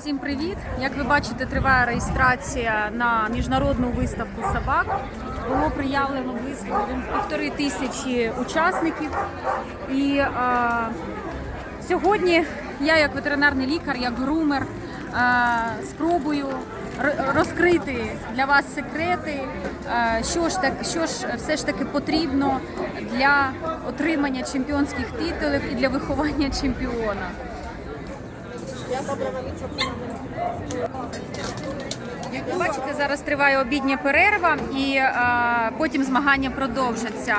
Всім привіт! Як ви бачите, триває реєстрація на міжнародну виставку собак. Було приявлено близько півтори тисячі учасників. І е, сьогодні я, як ветеринарний лікар, як грумер, е, спробую розкрити для вас секрети, е, що ж так, що ж все ж таки потрібно для отримання чемпіонських титулів і для виховання чемпіона. Ви бачите, зараз триває обідня перерва, і е, потім змагання продовжаться.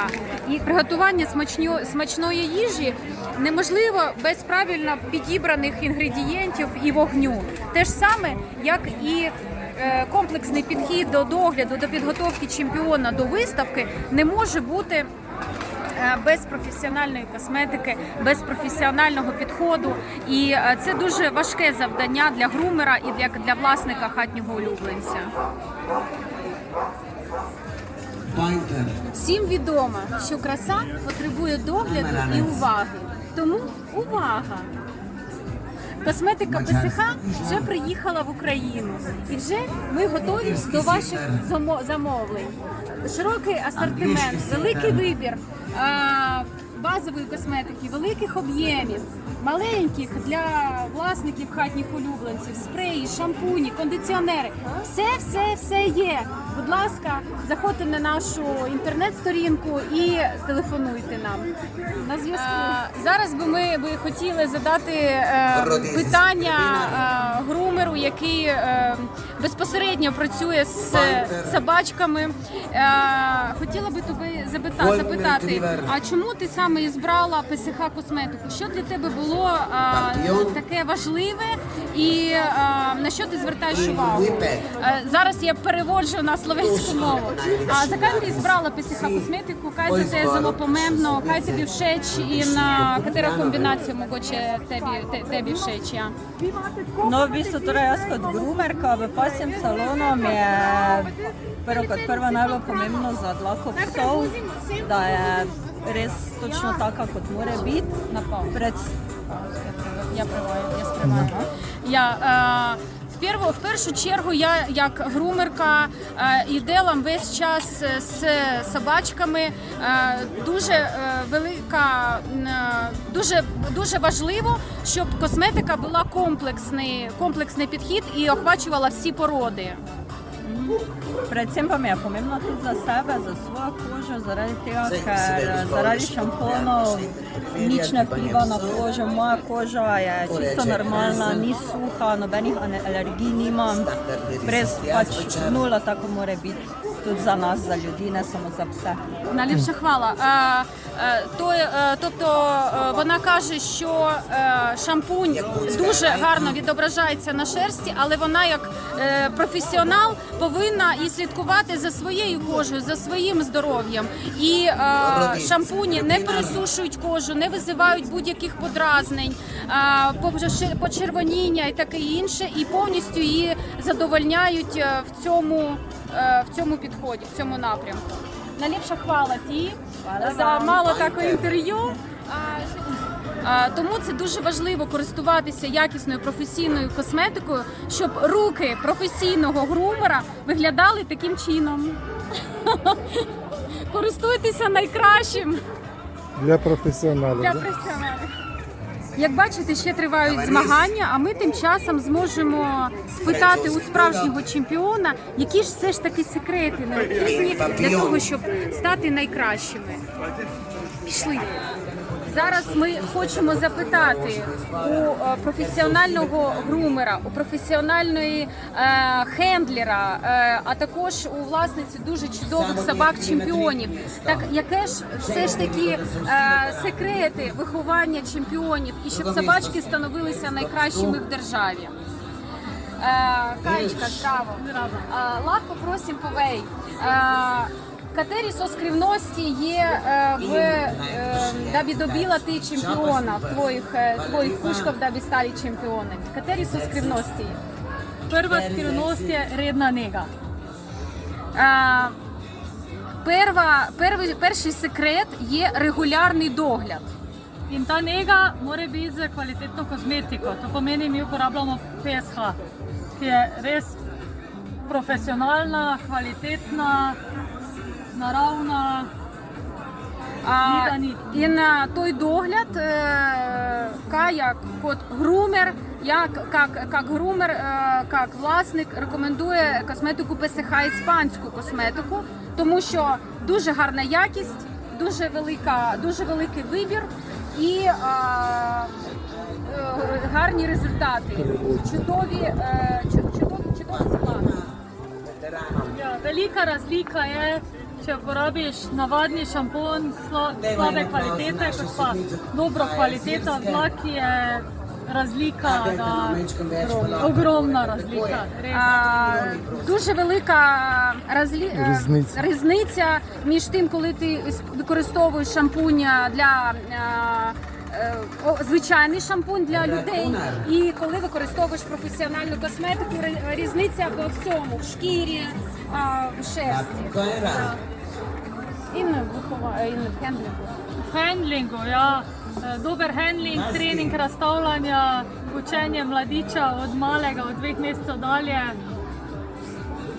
І приготування смачньо, смачної їжі неможливо без правильно підібраних інгредієнтів і вогню. Те ж саме, як і е, комплексний підхід до догляду, до підготовки чемпіона до виставки не може бути без професіональної косметики, без професіонального підходу. І е, це дуже важке завдання для грумера і для, для власника хатнього улюбленця. Всім відомо, що краса потребує догляду і уваги. Тому увага! Косметика ПСХ вже приїхала в Україну, і вже ми готові до ваших замовлень. Широкий асортимент, великий вибір а, базової косметики, великих об'ємів, маленьких для власників хатніх улюбленців, спреї, шампуні, кондиціонери. Все, все, все є. Будь ласка, заходьте на нашу інтернет-сторінку і телефонуйте нам. На зв'язку зараз би ми би хотіли задати е, питання е, грумеру, який е, безпосередньо працює з собачками. Е, хотіла би тебе запита- запитати, а чому ти саме ізбрала ПСХ косметику? Що для тебе було е, таке важливе і е, на що ти звертаєш увагу? Е, Зараз я переводжу на словенську мову. А за kaj ти збрала ПСХ косметику? Pomembno? Kaj tebi všeč in uh, katera kombinacija mogoče tebi, te, tebi všeč? Ja? No, v bistvu torej jaz kot grumerka v pasjem salonu mi je prvo kot prvo pomembno za dlako psov, da je res točno taka, kot mora biti. Pred, Я права, я сприймаю. Я, е, в, перво, в першу чергу я як грумерка е, і делам весь час з собачками. Дуже велика, е, дуже, дуже важливо, щоб косметика була комплексний, комплексний підхід і охвачувала всі породи. Predvsem pa mi je pomembno tudi za sebe, za svojo kožo, zaradi tega, ker zaradi šamponov nič ne vpliva na kožo. Moja koža je čisto normalna, ni suha, nobenih alergij nimam. Brez pač nula tako mora biti tudi za nas, za ljudi, ne samo za pse. Najlepša hvala. Uh, то, е, тобто е, вона каже, що е, шампунь дуже гарно відображається на шерсті, але вона як е, професіонал повинна і слідкувати за своєю кожею, за своїм здоров'ям. І е, шампуні не пересушують кожу, не визивають будь-яких подразнень, е, почервоніння і таке інше, і повністю її задовольняють е, в цьому, е, в цьому підході, в цьому напрямку. Наліпша хвала ті за мало такого інтерв'ю. А, Тому це дуже важливо користуватися якісною професійною косметикою, щоб руки професійного грумера виглядали таким чином. Користуйтеся найкращим Для професіоналів. для професіоналів. Як бачите, ще тривають змагання, а ми тим часом зможемо спитати у справжнього чемпіона, які ж все ж таки секрети необхідні для того, щоб стати найкращими. Пішли. Зараз ми хочемо запитати у е, професіонального грумера, у професіональної е, хендлера, е, а також у власниці дуже чудових собак-чемпіонів. Так яке ж все ж таки секрети виховання чемпіонів і щоб собачки становилися найкращими в державі? Каєчка, здраво. Е, Лахко просим повей. Е, Катері соскрівності є е, в е, да би добила ти чемпіона в твоїх, е, твоїх пушках, да би стали чемпіони. Катері соскрівності є? Prva skrivnost je redna nega. Е, Перва, перший, перший секрет є регулярний догляд. In ta nega mora biti za kvalitetno kozmetiko. To pomeni, mi uporabljamo PSH, ki je res profesionalna, kvalitetna, naravna. А, і на той догляд е, Кая як грумер, як, як, як грумер, е, як власник рекомендує косметику ПСХ іспанську косметику, тому що дуже гарна якість, дуже велика, дуже великий вибір і е, е, гарні результати. Чудові, е, чу- чудові, чудові склади. Velika razlika je, če uporabiš navadni šampon slo, slabe kvalitete, kot pa dobro kvaliteta, vlak je razlika, da, ogromna razlika. Res. А, дуже велика розлі... е, Різниця. різниця між тим, коли ти використовуєш шампунь для е, е, звичайний шампунь для людей, і коли використовуєш професіональну косметику, різниця по всьому в шкірі, а, в шерсті. І не вихова... і не в хендлінгу. V handlingu, ja, eh, dober handling, trening razstavljanja, učenje mladiča od malega, od dveh mesecev dalje.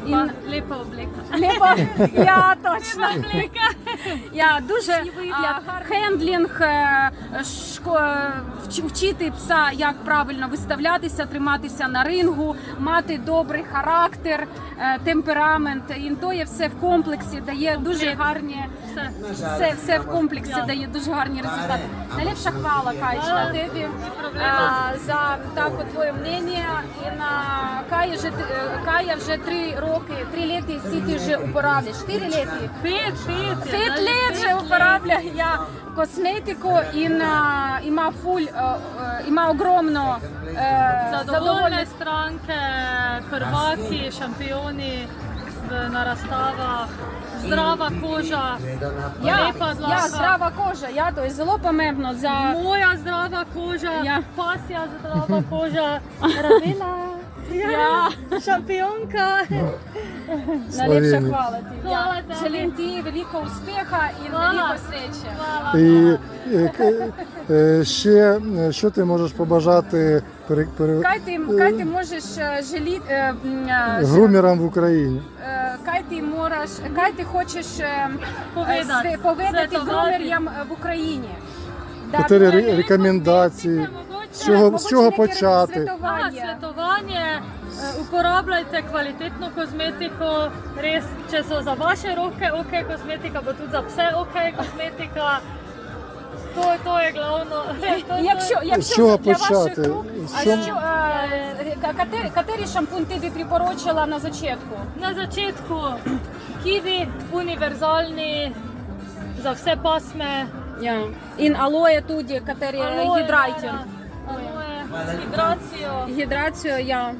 In In- lepa obleka. Лепо, я точно. Obleka. Я дуже а, хендлінг, е, шко- вчити пса, як правильно виставлятися, триматися на рингу, мати добрий характер, е, темперамент. І то є все в комплексі, дає дуже гарні. Все. Все, в комплексі дає дуже гарні результати. Найліпша хвала, Кайчна, тобі а, за так твоє мнення. І на Кая вже е, Кая вже три роки, три літи сі ти вже управляєш. Чотири літи. Je, П'ять zdaj лет pet вже управляю я косметику і на ima фуль, е, е, ima ogromno е, Zadovoljne stranke, prvaki, šampioni v, na razstavah, zdrava koža, Я, lepa dlaka. я здрава кожа, я то є зelo помembno за Moja zdrava koža, Ja. pasja zdrava koža, Ravela, Ja, šampionka. найліпша Словенія. хвала ти. Хвала Я тобі. желім ти великого успіха і Хвала. великої сречі. І е, к- е, ще е, що ти можеш побажати пере- пере- Кай ти, кай ти можеш е, жаліти, е, м, е, грумерам в Україні? Кай ти можеш, кай ти хочеш е, Повидати. е, све- повидати Святувати. грумер'ям е, в Україні. Да, Чотири ре- рекомендації. З чого, з чого почати? святування. Aha, svetovanje, eh, uporabljajte kvalitetno kozmetiko, res, če so za vaše roke ok kozmetika, bo tudi za pse ok kozmetika. To, to je glavno. To, to, Якщо, якщо чого для ваших почати? рук, З а чому? що, е, катері шампунь ти би припорочила на зачатку? Na začetku kivi, univerzalni, za vse pasme, Yeah. In алоє туді, катері aloe гідрайтінг. vera, hidracijo, Гідрацію я.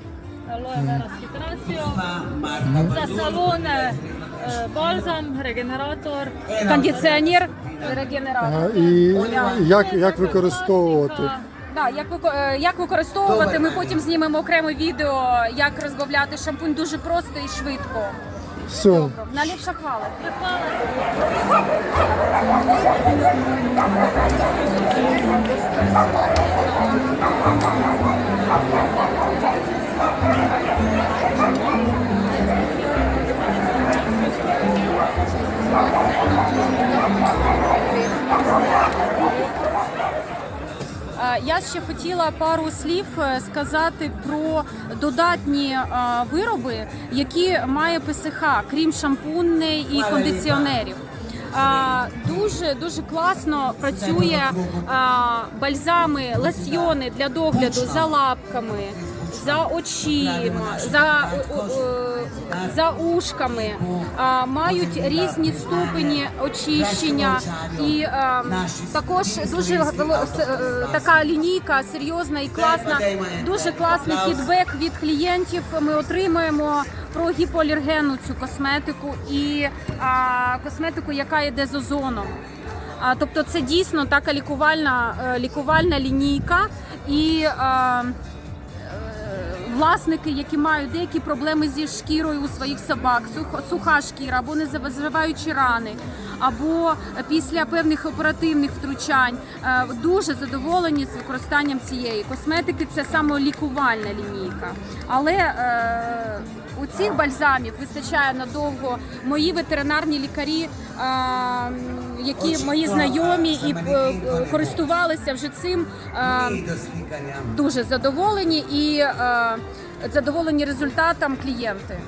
aloe vera s hidracijo, za salone eh, balzam, regenerator, Кондиціонер, А, регенератор. І як, як використовувати? Да, як, вико- е, як використовувати, ми потім знімемо окреме відео, як розбавляти шампунь дуже просто і швидко. Все. Наліпша хвала. Е, Я ще хотіла пару слів е, сказати про додатні е, вироби, які має ПСХ, крім шампуней і кондиціонерів. Дуже дуже класно працює бальзами, лосьйони для догляду за лапками, за очима, за, за ушками. Мають різні ступені очищення і також дуже е, така лінійка серйозна і класна. Дуже класний фідбек від клієнтів. Ми отримуємо про гіпоалергенну цю косметику і косметику, яка йде з озоном. А, тобто це дійсно така лікувальна, е, лікувальна лінійка і. а, Власники, які мають деякі проблеми зі шкірою у своїх собак, суха шкіра або не незаживаючі рани, або після певних оперативних втручань. Е, Дуже задоволені з використанням цієї косметики. Це самолікувальна лінійка. Але е, у цих бальзамів вистачає надовго. Мої ветеринарні лікарі, е, які мої знайомі і е, користувалися вже цим. е, дуже задоволені і е, задоволені результатом клієнти.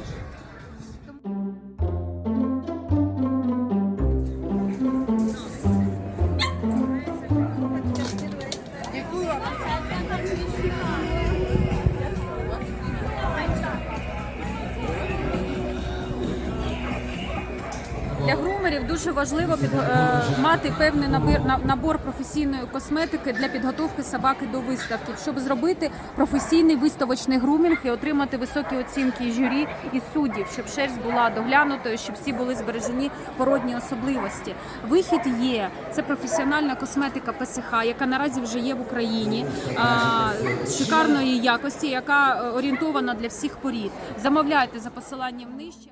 Дуже важливо під, е, мати певний набір набор професійної косметики для підготовки собаки до виставки, щоб зробити професійний виставочний грумінг і отримати високі оцінки журі і суддів, щоб шерсть була доглянутою, щоб всі були збережені породні особливості. Вихід є це професіональна косметика ПСХ, яка наразі вже є в Україні а, шикарної якості, яка е, орієнтована для всіх порід. Замовляйте за посиланням нижче.